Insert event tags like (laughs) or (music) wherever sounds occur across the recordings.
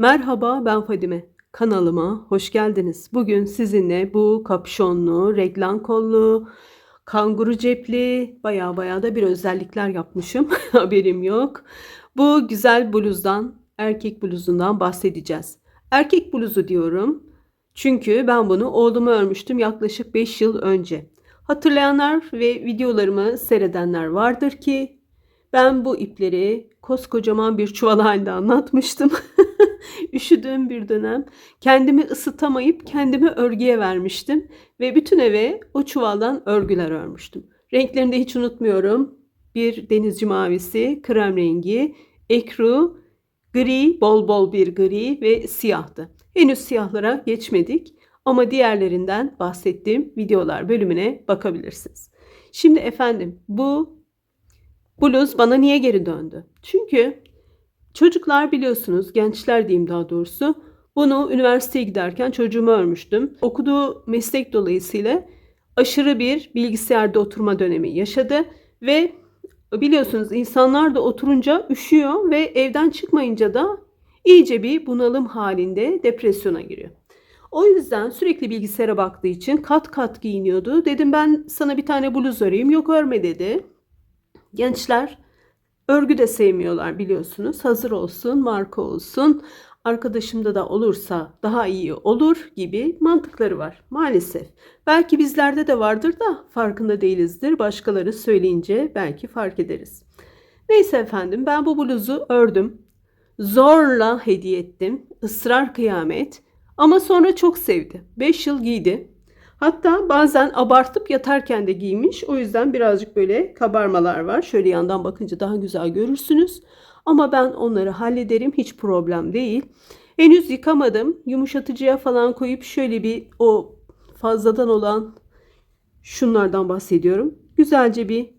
Merhaba ben Fadime. Kanalıma hoş geldiniz. Bugün sizinle bu kapşonlu, reglan kollu, kanguru cepli, baya baya da bir özellikler yapmışım. (laughs) Haberim yok. Bu güzel bluzdan, erkek bluzundan bahsedeceğiz. Erkek bluzu diyorum. Çünkü ben bunu oğluma örmüştüm yaklaşık 5 yıl önce. Hatırlayanlar ve videolarımı seyredenler vardır ki ben bu ipleri koskocaman bir çuval halinde anlatmıştım. (laughs) Üşüdüğüm bir dönem kendimi ısıtamayıp kendimi örgüye vermiştim ve bütün eve o çuvaldan örgüler örmüştüm. Renklerini de hiç unutmuyorum. Bir denizci mavisi, krem rengi, ekru, gri, bol bol bir gri ve siyahtı. Henüz siyahlara geçmedik ama diğerlerinden bahsettiğim videolar bölümüne bakabilirsiniz. Şimdi efendim bu bluz bana niye geri döndü? Çünkü çocuklar biliyorsunuz, gençler diyeyim daha doğrusu, bunu üniversiteye giderken çocuğumu örmüştüm. Okuduğu meslek dolayısıyla aşırı bir bilgisayarda oturma dönemi yaşadı ve biliyorsunuz insanlar da oturunca üşüyor ve evden çıkmayınca da iyice bir bunalım halinde depresyona giriyor. O yüzden sürekli bilgisayara baktığı için kat kat giyiniyordu. Dedim ben sana bir tane bluz öreyim. Yok örme dedi. Gençler örgü de sevmiyorlar biliyorsunuz. Hazır olsun, marka olsun. Arkadaşımda da olursa daha iyi olur gibi mantıkları var maalesef. Belki bizlerde de vardır da farkında değilizdir. Başkaları söyleyince belki fark ederiz. Neyse efendim ben bu bluzu ördüm. Zorla hediye ettim. Israr kıyamet. Ama sonra çok sevdi. 5 yıl giydi. Hatta bazen abartıp yatarken de giymiş. O yüzden birazcık böyle kabarmalar var. Şöyle yandan bakınca daha güzel görürsünüz. Ama ben onları hallederim. Hiç problem değil. Henüz yıkamadım. Yumuşatıcıya falan koyup şöyle bir o fazladan olan şunlardan bahsediyorum. Güzelce bir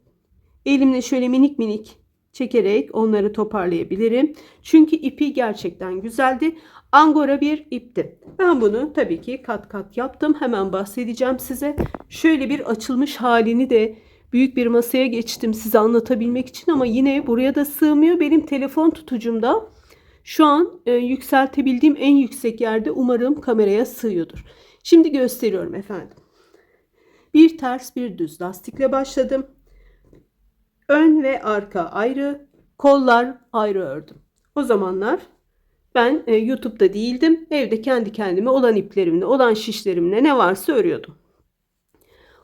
elimle şöyle minik minik çekerek onları toparlayabilirim. Çünkü ipi gerçekten güzeldi. Angora bir ipti. Ben bunu tabii ki kat kat yaptım. Hemen bahsedeceğim size. Şöyle bir açılmış halini de büyük bir masaya geçtim size anlatabilmek için ama yine buraya da sığmıyor. Benim telefon tutucumda şu an e, yükseltebildiğim en yüksek yerde umarım kameraya sığıyordur. Şimdi gösteriyorum efendim. Bir ters bir düz lastikle başladım. Ön ve arka ayrı, kollar ayrı ördüm. O zamanlar ben e, YouTube'da değildim. Evde kendi kendime olan iplerimle, olan şişlerimle ne varsa örüyordum.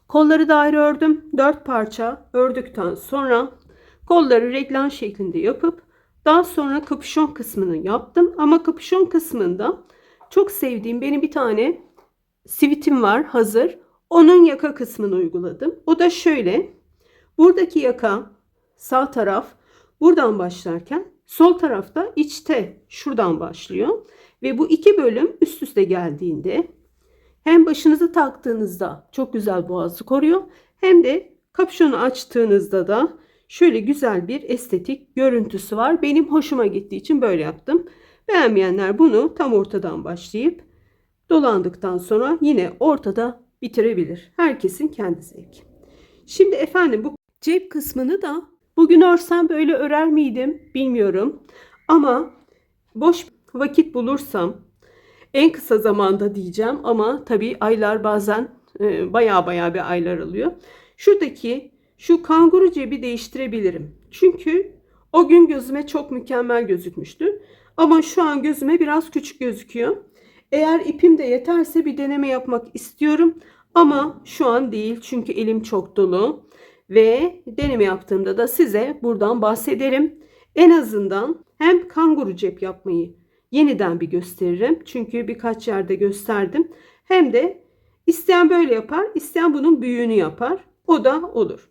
Kolları da ayrı ördüm. Dört parça ördükten sonra kolları reglan şeklinde yapıp daha sonra kapüşon kısmını yaptım. Ama kapüşon kısmında çok sevdiğim benim bir tane sivitim var hazır. Onun yaka kısmını uyguladım. O da şöyle. Buradaki yaka sağ taraf buradan başlarken sol tarafta içte şuradan başlıyor. Ve bu iki bölüm üst üste geldiğinde hem başınızı taktığınızda çok güzel boğazı koruyor hem de kapşonu açtığınızda da şöyle güzel bir estetik görüntüsü var. Benim hoşuma gittiği için böyle yaptım. Beğenmeyenler bunu tam ortadan başlayıp dolandıktan sonra yine ortada bitirebilir. Herkesin kendi zevki. Şimdi efendim bu cep kısmını da bugün örsem böyle örer miydim bilmiyorum. Ama boş vakit bulursam en kısa zamanda diyeceğim ama tabii aylar bazen e, baya baya bir aylar alıyor. Şuradaki şu kanguru cebi değiştirebilirim. Çünkü o gün gözüme çok mükemmel gözükmüştü. Ama şu an gözüme biraz küçük gözüküyor. Eğer ipim de yeterse bir deneme yapmak istiyorum. Ama şu an değil çünkü elim çok dolu. Ve deneme yaptığımda da size buradan bahsederim. En azından hem kanguru cep yapmayı yeniden bir gösteririm. Çünkü birkaç yerde gösterdim. Hem de isteyen böyle yapar, isteyen bunun büyüğünü yapar. O da olur.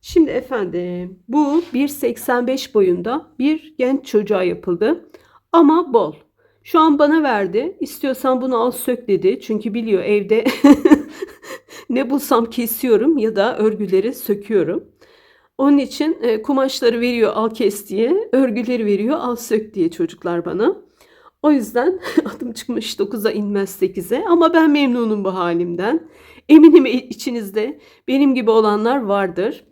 Şimdi efendim bu 1.85 boyunda bir genç çocuğa yapıldı. Ama bol. Şu an bana verdi. İstiyorsan bunu al sök dedi. Çünkü biliyor evde (laughs) ne bulsam kesiyorum ya da örgüleri söküyorum. Onun için e, kumaşları veriyor al kes diye, örgüleri veriyor al sök diye çocuklar bana. O yüzden (laughs) adım çıkmış 9'a inmez 8'e ama ben memnunum bu halimden. Eminim içinizde benim gibi olanlar vardır.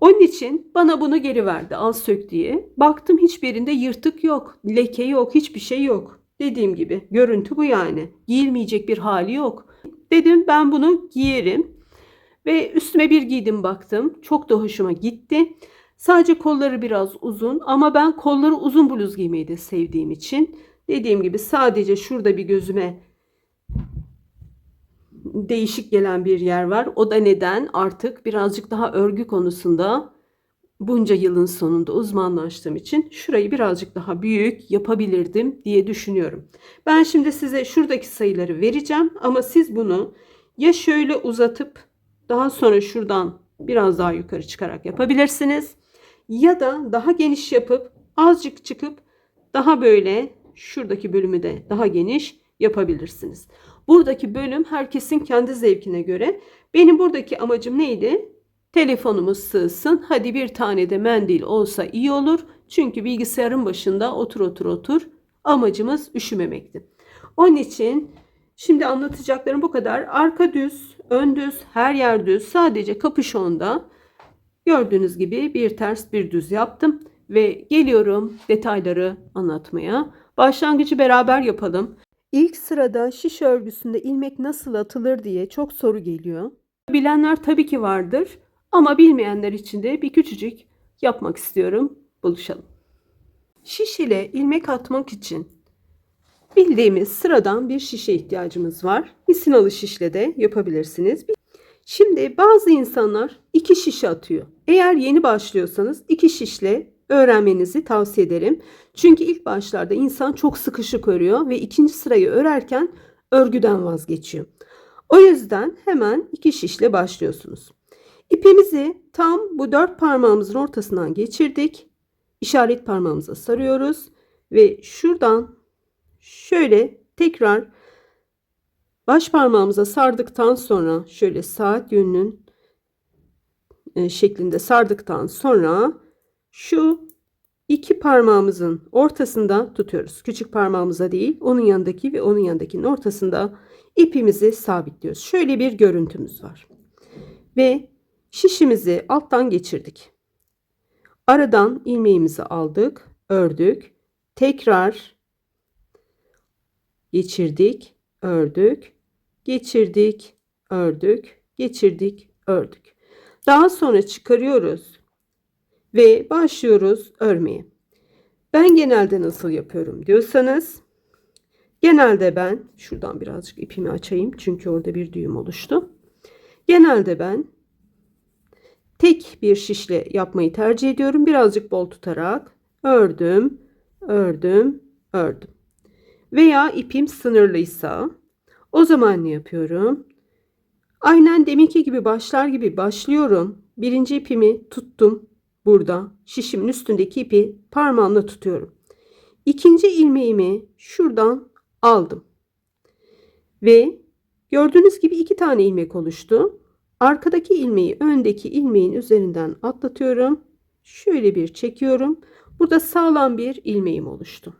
Onun için bana bunu geri verdi al sök diye. Baktım hiçbirinde yırtık yok, leke yok, hiçbir şey yok. Dediğim gibi görüntü bu yani. Giyilmeyecek bir hali yok. Dedim ben bunu giyerim. Ve üstüme bir giydim baktım. Çok da hoşuma gitti. Sadece kolları biraz uzun ama ben kolları uzun bluz giymeyi de sevdiğim için dediğim gibi sadece şurada bir gözüme değişik gelen bir yer var. O da neden artık birazcık daha örgü konusunda bunca yılın sonunda uzmanlaştığım için şurayı birazcık daha büyük yapabilirdim diye düşünüyorum. Ben şimdi size şuradaki sayıları vereceğim ama siz bunu ya şöyle uzatıp daha sonra şuradan biraz daha yukarı çıkarak yapabilirsiniz. Ya da daha geniş yapıp azıcık çıkıp daha böyle şuradaki bölümü de daha geniş yapabilirsiniz. Buradaki bölüm herkesin kendi zevkine göre. Benim buradaki amacım neydi? Telefonumuz sığsın. Hadi bir tane de mendil olsa iyi olur. Çünkü bilgisayarın başında otur otur otur. Amacımız üşümemekti. Onun için şimdi anlatacaklarım bu kadar. Arka düz, ön düz, her yer düz. Sadece kapüşonda gördüğünüz gibi bir ters bir düz yaptım. Ve geliyorum detayları anlatmaya. Başlangıcı beraber yapalım. İlk sırada şiş örgüsünde ilmek nasıl atılır diye çok soru geliyor. Bilenler tabii ki vardır ama bilmeyenler için de bir küçücük yapmak istiyorum. Buluşalım. Şiş ile ilmek atmak için bildiğimiz sıradan bir şişe ihtiyacımız var. Misinalı şişle de yapabilirsiniz. Şimdi bazı insanlar iki şişe atıyor. Eğer yeni başlıyorsanız iki şişle öğrenmenizi tavsiye ederim. Çünkü ilk başlarda insan çok sıkışık örüyor ve ikinci sırayı örerken örgüden vazgeçiyor. O yüzden hemen iki şişle başlıyorsunuz. İpimizi tam bu dört parmağımızın ortasından geçirdik. İşaret parmağımıza sarıyoruz ve şuradan şöyle tekrar baş parmağımıza sardıktan sonra şöyle saat yönünün e, şeklinde sardıktan sonra şu iki parmağımızın ortasında tutuyoruz. Küçük parmağımıza değil, onun yanındaki ve onun yanındakinin ortasında ipimizi sabitliyoruz. Şöyle bir görüntümüz var. Ve şişimizi alttan geçirdik. Aradan ilmeğimizi aldık, ördük. Tekrar geçirdik, ördük, geçirdik, ördük, geçirdik, ördük. Daha sonra çıkarıyoruz ve başlıyoruz örmeye. Ben genelde nasıl yapıyorum diyorsanız genelde ben şuradan birazcık ipimi açayım çünkü orada bir düğüm oluştu. Genelde ben tek bir şişle yapmayı tercih ediyorum. Birazcık bol tutarak ördüm, ördüm, ördüm. Veya ipim sınırlıysa o zaman ne yapıyorum? Aynen deminki gibi başlar gibi başlıyorum. Birinci ipimi tuttum burada şişimin üstündeki ipi parmağımla tutuyorum. İkinci ilmeğimi şuradan aldım. Ve gördüğünüz gibi iki tane ilmek oluştu. Arkadaki ilmeği öndeki ilmeğin üzerinden atlatıyorum. Şöyle bir çekiyorum. Burada sağlam bir ilmeğim oluştu.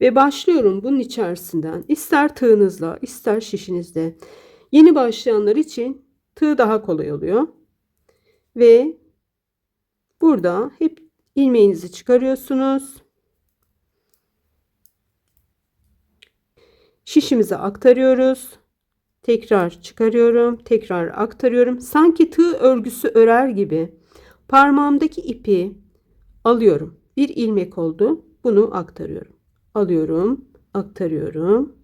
Ve başlıyorum bunun içerisinden ister tığınızla ister şişinizle. Yeni başlayanlar için tığ daha kolay oluyor. Ve burada hep ilmeğinizi çıkarıyorsunuz. Şişimize aktarıyoruz. Tekrar çıkarıyorum. Tekrar aktarıyorum. Sanki tığ örgüsü örer gibi parmağımdaki ipi alıyorum. Bir ilmek oldu. Bunu aktarıyorum. Alıyorum, aktarıyorum.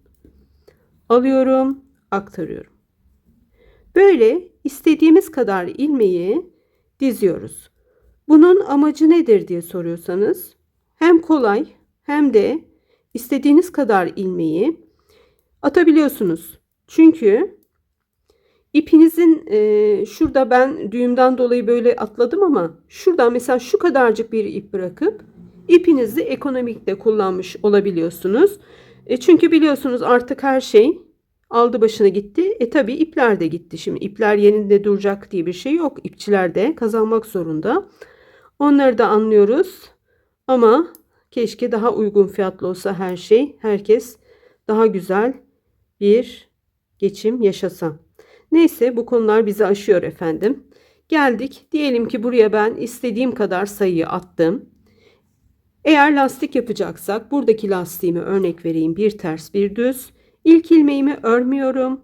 Alıyorum, aktarıyorum. Böyle istediğimiz kadar ilmeği diziyoruz. Bunun amacı nedir diye soruyorsanız hem kolay hem de istediğiniz kadar ilmeği atabiliyorsunuz. Çünkü ipinizin e, şurada ben düğümden dolayı böyle atladım ama şuradan mesela şu kadarcık bir ip bırakıp ipinizi ekonomikte kullanmış olabiliyorsunuz. E, çünkü biliyorsunuz artık her şey aldı başına gitti. E tabi ipler de gitti. Şimdi ipler yerinde duracak diye bir şey yok. İpçiler de kazanmak zorunda. Onları da anlıyoruz. Ama keşke daha uygun fiyatlı olsa her şey. Herkes daha güzel bir geçim yaşasa. Neyse bu konular bizi aşıyor efendim. Geldik. Diyelim ki buraya ben istediğim kadar sayıyı attım. Eğer lastik yapacaksak buradaki lastiğimi örnek vereyim. Bir ters bir düz. İlk ilmeğimi örmüyorum.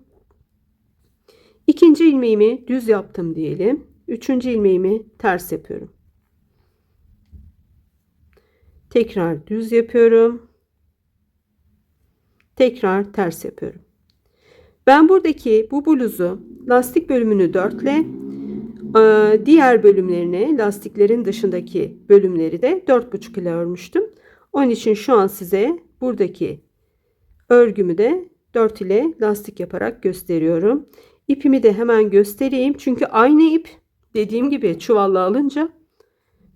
İkinci ilmeğimi düz yaptım diyelim. Üçüncü ilmeğimi ters yapıyorum. Tekrar düz yapıyorum. Tekrar ters yapıyorum. Ben buradaki bu bluzu lastik bölümünü dörtle ee, diğer bölümlerini lastiklerin dışındaki bölümleri de 4,5 ile örmüştüm. Onun için şu an size buradaki örgümü de 4 ile lastik yaparak gösteriyorum. İpimi de hemen göstereyim. Çünkü aynı ip dediğim gibi çuvalla alınca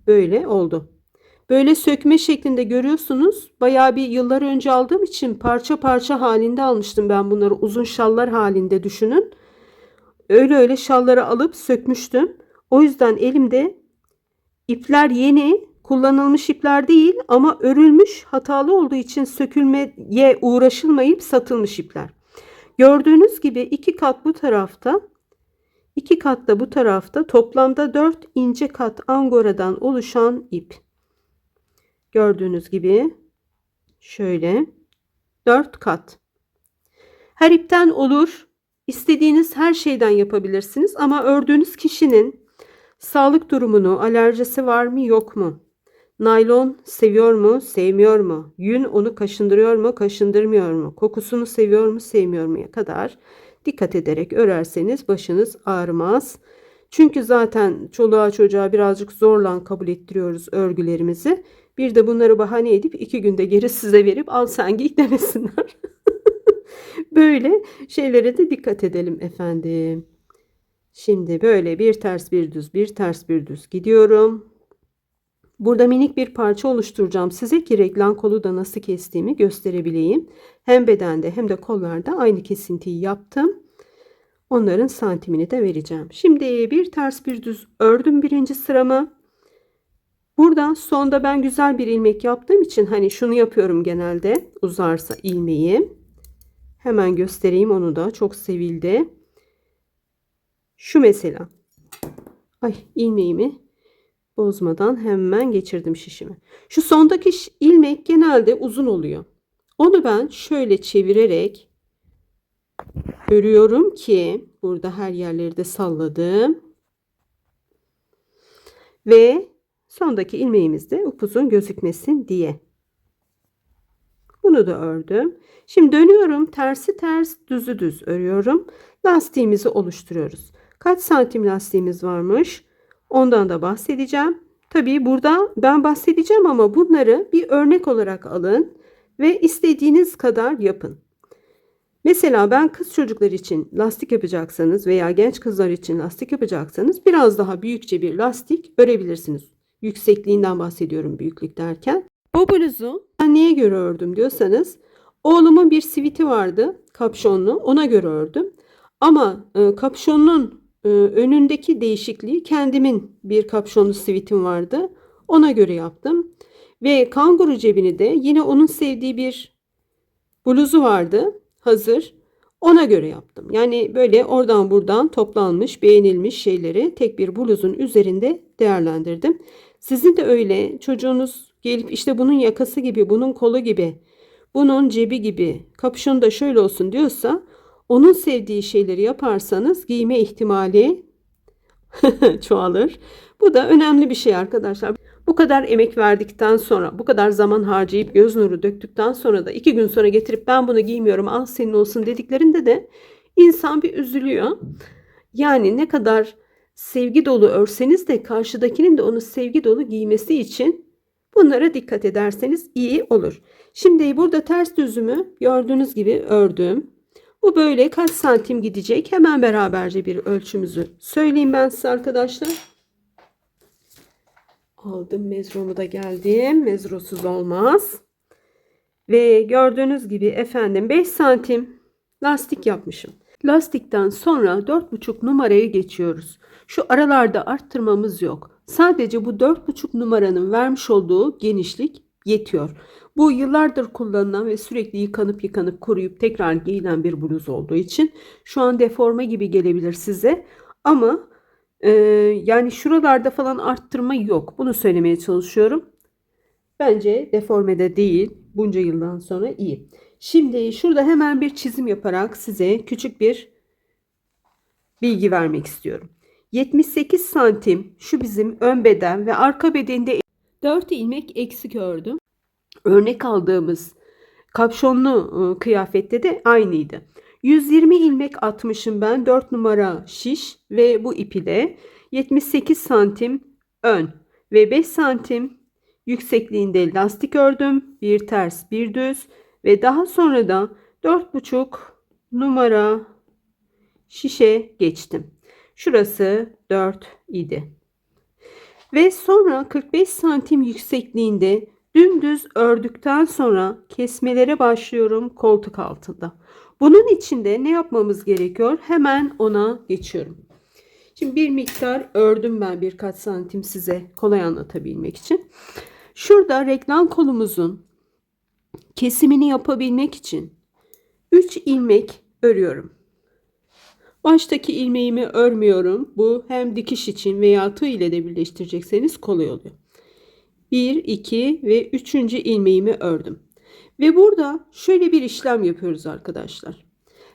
böyle oldu. Böyle sökme şeklinde görüyorsunuz. Bayağı bir yıllar önce aldığım için parça parça halinde almıştım ben bunları. Uzun şallar halinde düşünün. Öyle öyle şalları alıp sökmüştüm. O yüzden elimde ipler yeni, kullanılmış ipler değil ama örülmüş, hatalı olduğu için sökülmeye uğraşılmayıp satılmış ipler. Gördüğünüz gibi iki kat bu tarafta, iki kat da bu tarafta toplamda dört ince kat angoradan oluşan ip. Gördüğünüz gibi şöyle dört kat. Her ipten olur. İstediğiniz her şeyden yapabilirsiniz ama ördüğünüz kişinin sağlık durumunu, alerjisi var mı yok mu? Naylon seviyor mu, sevmiyor mu? Yün onu kaşındırıyor mu, kaşındırmıyor mu? Kokusunu seviyor mu, sevmiyor mu? kadar dikkat ederek örerseniz başınız ağrımaz. Çünkü zaten çoluğa çocuğa birazcık zorla kabul ettiriyoruz örgülerimizi. Bir de bunları bahane edip iki günde geri size verip al sen giy demesinler. (laughs) Böyle şeylere de dikkat edelim efendim. Şimdi böyle bir ters bir düz bir ters bir düz gidiyorum. Burada minik bir parça oluşturacağım size ki reglan kolu da nasıl kestiğimi gösterebileyim. Hem bedende hem de kollarda aynı kesintiyi yaptım. Onların santimini de vereceğim. Şimdi bir ters bir düz ördüm birinci sıramı. Buradan sonda ben güzel bir ilmek yaptığım için hani şunu yapıyorum genelde uzarsa ilmeği. Hemen göstereyim onu da çok sevildi. Şu mesela. Ay ilmeğimi bozmadan hemen geçirdim şişimi. Şu sondaki ilmek genelde uzun oluyor. Onu ben şöyle çevirerek örüyorum ki burada her yerleri de salladım. Ve sondaki ilmeğimiz de upuzun gözükmesin diye. Bunu da ördüm. Şimdi dönüyorum. Tersi ters, düzü düz örüyorum. Lastiğimizi oluşturuyoruz. Kaç santim lastiğimiz varmış? Ondan da bahsedeceğim. Tabii burada ben bahsedeceğim ama bunları bir örnek olarak alın ve istediğiniz kadar yapın. Mesela ben kız çocuklar için lastik yapacaksanız veya genç kızlar için lastik yapacaksanız biraz daha büyükçe bir lastik örebilirsiniz. Yüksekliğinden bahsediyorum büyüklük derken. Bu bluzu ben neye göre ördüm diyorsanız oğlumun bir siviti vardı kapşonlu ona göre ördüm. Ama e, kapşonun e, önündeki değişikliği kendimin bir kapşonlu sivitim vardı. Ona göre yaptım. Ve kanguru cebini de yine onun sevdiği bir bluzu vardı hazır. Ona göre yaptım. Yani böyle oradan buradan toplanmış, beğenilmiş şeyleri tek bir bluzun üzerinde değerlendirdim. Sizin de öyle çocuğunuz gelip işte bunun yakası gibi, bunun kolu gibi, bunun cebi gibi, kapşonu da şöyle olsun diyorsa onun sevdiği şeyleri yaparsanız giyme ihtimali (laughs) çoğalır. Bu da önemli bir şey arkadaşlar. Bu kadar emek verdikten sonra, bu kadar zaman harcayıp göz nuru döktükten sonra da iki gün sonra getirip ben bunu giymiyorum al senin olsun dediklerinde de insan bir üzülüyor. Yani ne kadar sevgi dolu örseniz de karşıdakinin de onu sevgi dolu giymesi için bunlara dikkat ederseniz iyi olur. Şimdi burada ters düzümü gördüğünüz gibi ördüm. Bu böyle kaç santim gidecek? Hemen beraberce bir ölçümüzü söyleyeyim ben size arkadaşlar. Aldım mezromu da geldim. Mezrosuz olmaz. Ve gördüğünüz gibi efendim 5 santim lastik yapmışım. Lastikten sonra 4,5 numaraya geçiyoruz. Şu aralarda arttırmamız yok. Sadece bu 4,5 numaranın vermiş olduğu genişlik yetiyor. Bu yıllardır kullanılan ve sürekli yıkanıp yıkanıp kuruyup tekrar giyilen bir bluz olduğu için şu an deforme gibi gelebilir size. Ama e, yani şuralarda falan arttırma yok. Bunu söylemeye çalışıyorum. Bence deformede değil. Bunca yıldan sonra iyi. Şimdi şurada hemen bir çizim yaparak size küçük bir bilgi vermek istiyorum. 78 santim şu bizim ön beden ve arka bedende 4 ilmek eksik ördüm. Örnek aldığımız kapşonlu e, kıyafette de aynıydı. 120 ilmek atmışım ben 4 numara şiş ve bu ip ile 78 santim ön ve 5 santim yüksekliğinde lastik ördüm. Bir ters bir düz ve daha sonra da 4,5 numara şişe geçtim. Şurası 4 idi. Ve sonra 45 santim yüksekliğinde dümdüz ördükten sonra kesmelere başlıyorum koltuk altında. Bunun için de ne yapmamız gerekiyor? Hemen ona geçiyorum. Şimdi bir miktar ördüm ben birkaç santim size kolay anlatabilmek için. Şurada reklam kolumuzun kesimini yapabilmek için 3 ilmek örüyorum. Baştaki ilmeğimi örmüyorum. Bu hem dikiş için veya tığ ile de birleştirecekseniz kolay oluyor. 1, 2 ve 3. ilmeğimi ördüm. Ve burada şöyle bir işlem yapıyoruz arkadaşlar.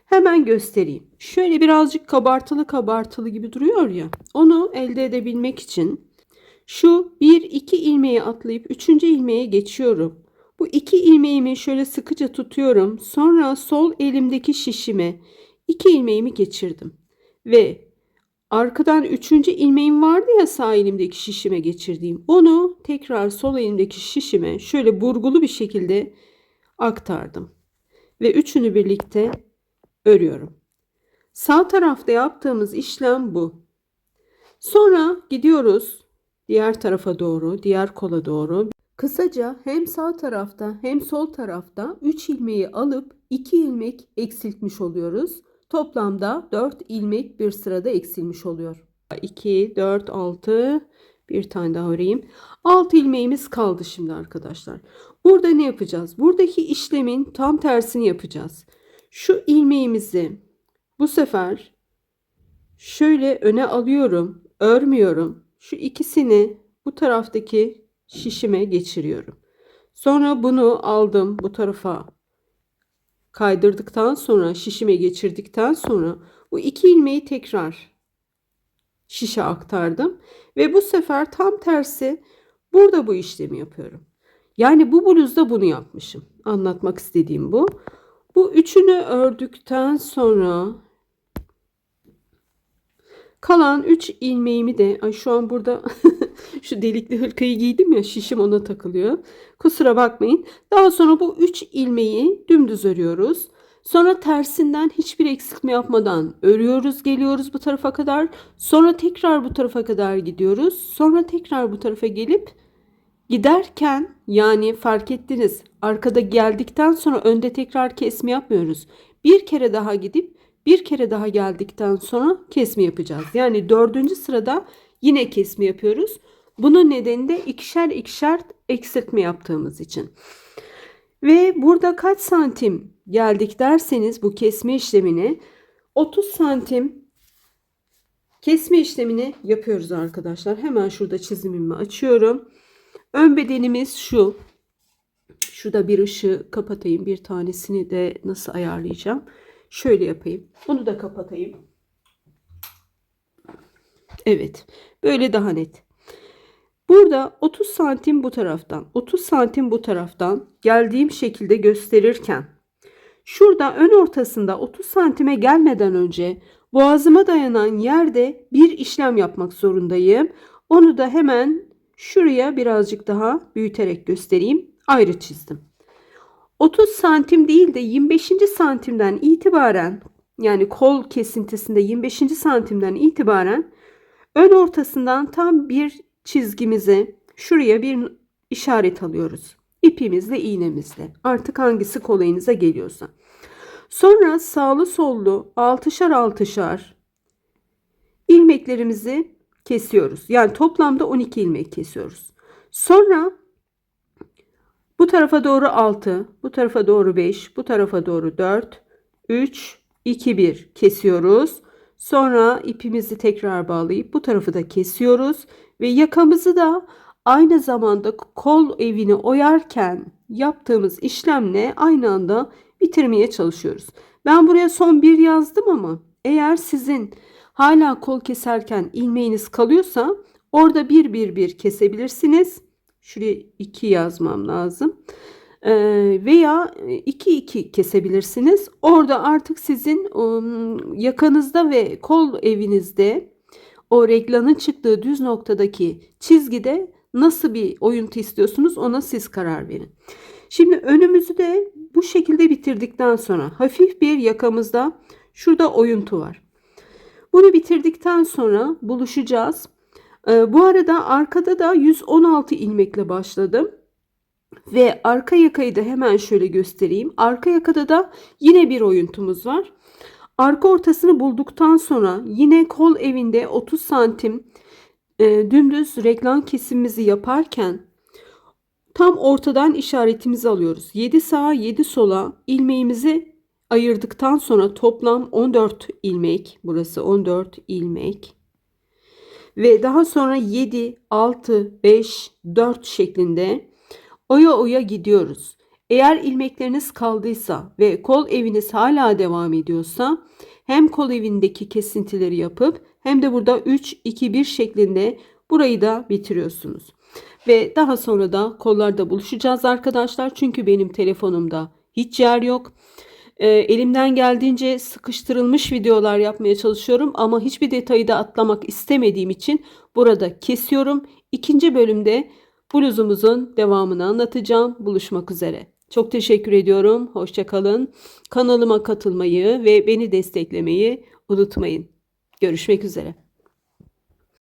Hemen göstereyim. Şöyle birazcık kabartılı kabartılı gibi duruyor ya. Onu elde edebilmek için şu 1 2 ilmeği atlayıp 3. ilmeğe geçiyorum. Bu iki ilmeğimi şöyle sıkıca tutuyorum. Sonra sol elimdeki şişime iki ilmeğimi geçirdim. Ve arkadan üçüncü ilmeğim vardı ya sağ elimdeki şişime geçirdiğim. Onu tekrar sol elimdeki şişime şöyle burgulu bir şekilde aktardım. Ve üçünü birlikte örüyorum. Sağ tarafta yaptığımız işlem bu. Sonra gidiyoruz diğer tarafa doğru, diğer kola doğru. Kısaca hem sağ tarafta hem sol tarafta 3 ilmeği alıp 2 ilmek eksiltmiş oluyoruz. Toplamda 4 ilmek bir sırada eksilmiş oluyor. 2, 4, 6 bir tane daha öreyim. 6 ilmeğimiz kaldı şimdi arkadaşlar. Burada ne yapacağız? Buradaki işlemin tam tersini yapacağız. Şu ilmeğimizi bu sefer şöyle öne alıyorum. Örmüyorum. Şu ikisini bu taraftaki şişime geçiriyorum. Sonra bunu aldım bu tarafa kaydırdıktan sonra şişime geçirdikten sonra bu iki ilmeği tekrar şişe aktardım ve bu sefer tam tersi burada bu işlemi yapıyorum. Yani bu bluzda bunu yapmışım. Anlatmak istediğim bu. Bu üçünü ördükten sonra kalan 3 ilmeğimi de ay şu an burada (laughs) şu delikli hırkayı giydim ya şişim ona takılıyor. Kusura bakmayın. Daha sonra bu 3 ilmeği dümdüz örüyoruz. Sonra tersinden hiçbir eksiltme yapmadan örüyoruz, geliyoruz bu tarafa kadar. Sonra tekrar bu tarafa kadar gidiyoruz. Sonra tekrar bu tarafa gelip giderken yani fark ettiniz arkada geldikten sonra önde tekrar kesme yapmıyoruz. Bir kere daha gidip bir kere daha geldikten sonra kesme yapacağız. Yani dördüncü sırada yine kesme yapıyoruz. Bunun nedeni de ikişer ikişer eksiltme yaptığımız için. Ve burada kaç santim geldik derseniz bu kesme işlemini 30 santim kesme işlemini yapıyoruz arkadaşlar. Hemen şurada çizimimi açıyorum. Ön bedenimiz şu. Şurada bir ışığı kapatayım. Bir tanesini de nasıl ayarlayacağım? Şöyle yapayım. Bunu da kapatayım. Evet. Böyle daha net. Burada 30 santim bu taraftan, 30 santim bu taraftan geldiğim şekilde gösterirken şurada ön ortasında 30 santime gelmeden önce boğazıma dayanan yerde bir işlem yapmak zorundayım. Onu da hemen şuraya birazcık daha büyüterek göstereyim. Ayrı çizdim. 30 santim değil de 25. santimden itibaren yani kol kesintisinde 25. santimden itibaren ön ortasından tam bir çizgimize şuraya bir işaret alıyoruz. İpimizle iğnemizle artık hangisi kolayınıza geliyorsa. Sonra sağlı sollu altışar altışar ilmeklerimizi kesiyoruz. Yani toplamda 12 ilmek kesiyoruz. Sonra bu tarafa doğru 6, bu tarafa doğru 5, bu tarafa doğru 4, 3, 2, 1 kesiyoruz. Sonra ipimizi tekrar bağlayıp bu tarafı da kesiyoruz ve yakamızı da aynı zamanda kol evini oyarken yaptığımız işlemle aynı anda bitirmeye çalışıyoruz. Ben buraya son bir yazdım ama eğer sizin hala kol keserken ilmeğiniz kalıyorsa orada bir bir bir kesebilirsiniz. Şuraya iki yazmam lazım. Ee, veya iki iki kesebilirsiniz. Orada artık sizin yakanızda ve kol evinizde o reglanın çıktığı düz noktadaki çizgide nasıl bir oyuntu istiyorsunuz ona siz karar verin. Şimdi önümüzü de bu şekilde bitirdikten sonra hafif bir yakamızda şurada oyuntu var. Bunu bitirdikten sonra buluşacağız. Ee, bu arada arkada da 116 ilmekle başladım. Ve arka yakayı da hemen şöyle göstereyim. Arka yakada da yine bir oyuntumuz var. Arka ortasını bulduktan sonra yine kol evinde 30 santim e, dümdüz reklam kesimimizi yaparken tam ortadan işaretimizi alıyoruz. 7 sağa 7 sola ilmeğimizi ayırdıktan sonra toplam 14 ilmek burası 14 ilmek ve daha sonra 7 6 5 4 şeklinde oya oya gidiyoruz. Eğer ilmekleriniz kaldıysa ve kol eviniz hala devam ediyorsa hem kol evindeki kesintileri yapıp hem de burada 3 2 1 şeklinde burayı da bitiriyorsunuz. Ve daha sonra da kollarda buluşacağız arkadaşlar. Çünkü benim telefonumda hiç yer yok. E, elimden geldiğince sıkıştırılmış videolar yapmaya çalışıyorum ama hiçbir detayı da atlamak istemediğim için burada kesiyorum. İkinci bölümde bluzumuzun devamını anlatacağım. Buluşmak üzere. Çok teşekkür ediyorum. Hoşçakalın. Kanalıma katılmayı ve beni desteklemeyi unutmayın. Görüşmek üzere.